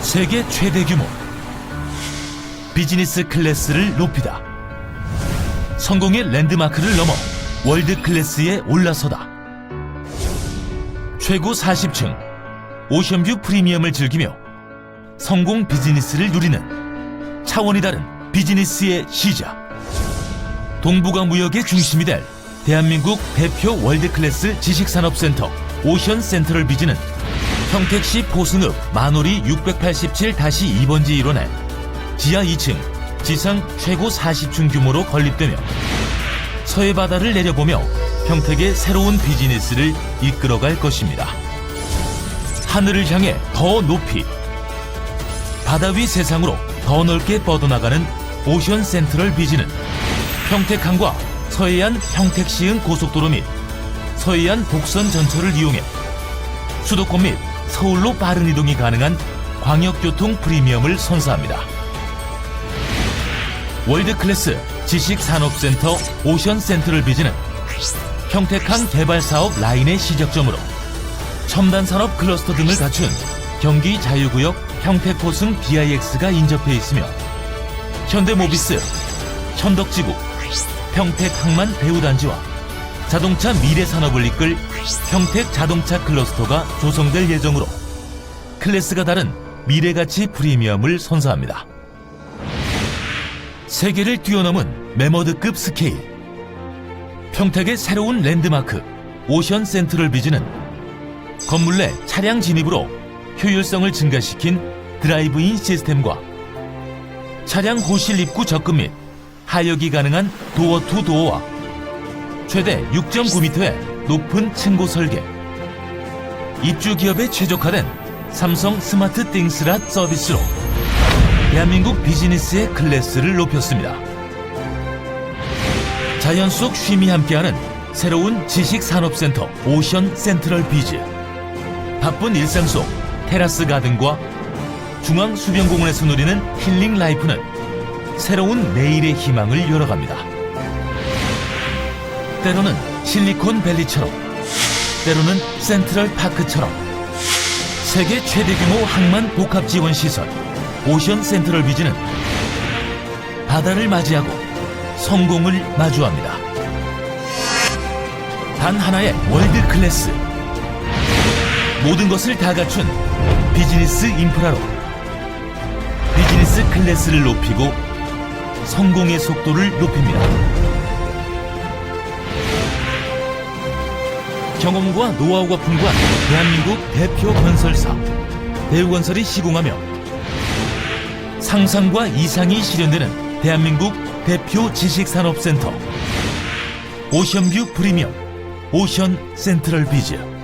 세계 최대 규모 비즈니스 클래스를 높이다. 성공의 랜드마크를 넘어 월드 클래스에 올라서다. 최고 40층 오션뷰 프리미엄을 즐기며 성공 비즈니스를 누리는 차원이 다른 비즈니스의 시작. 동북아 무역의 중심이 될 대한민국 대표 월드클래스 지식산업센터 오션 센트럴 비즈는 평택시 포승읍 만오리 687-2번지 일원에 지하 2층, 지상 최고 40층 규모로 건립되며 서해 바다를 내려보며 평택의 새로운 비즈니스를 이끌어갈 것입니다. 하늘을 향해 더 높이 바다 위 세상으로 더 넓게 뻗어나가는 오션 센트럴 비즈는 평택항과 서해안 평택시흥 고속도로 및 서해안 복선 전철을 이용해 수도권 및 서울로 빠른 이동이 가능한 광역교통 프리미엄을 선사합니다. 월드클래스 지식산업센터 오션 센트럴 비즈는 평택항 개발사업 라인의 시작점으로 첨단 산업 클러스터 등을 갖춘 경기 자유구역 평택포승 BIX가 인접해 있으며 현대모비스, 현덕지구, 평택항만 배우단지와 자동차 미래 산업을 이끌 평택 자동차 클러스터가 조성될 예정으로 클래스가 다른 미래가치 프리미엄을 선사합니다. 세계를 뛰어넘은 메머드급 스케일 평택의 새로운 랜드마크 오션 센트럴 비즈는 건물 내 차량 진입으로 효율성을 증가시킨 드라이브인 시스템과 차량 호실 입구 접근 및 하역이 가능한 도어 투 도어와 최대 6.9m의 높은 층고 설계 입주 기업에 최적화된 삼성 스마트 띵스라 서비스로 대한민국 비즈니스의 클래스를 높였습니다. 자연 속 쉼이 함께하는 새로운 지식산업센터 오션 센트럴 비즈 바쁜 일상 속 테라스 가든과 중앙 수변공원에서 누리는 힐링 라이프는 새로운 내일의 희망을 열어갑니다. 때로는 실리콘 밸리처럼, 때로는 센트럴 파크처럼 세계 최대 규모 항만 복합 지원 시설 오션 센트럴 비즈는 바다를 맞이하고 성공을 마주합니다. 단 하나의 월드 클래스 모든 것을 다 갖춘 비즈니스 인프라로 비즈니스 클래스를 높이고 성공의 속도를 높입니다. 경험과 노하우가 풍부한 대한민국 대표 건설사. 대우건설이 시공하며 상상과 이상이 실현되는 대한민국 대표 지식산업센터. 오션뷰 프리미엄 오션 센트럴 비즈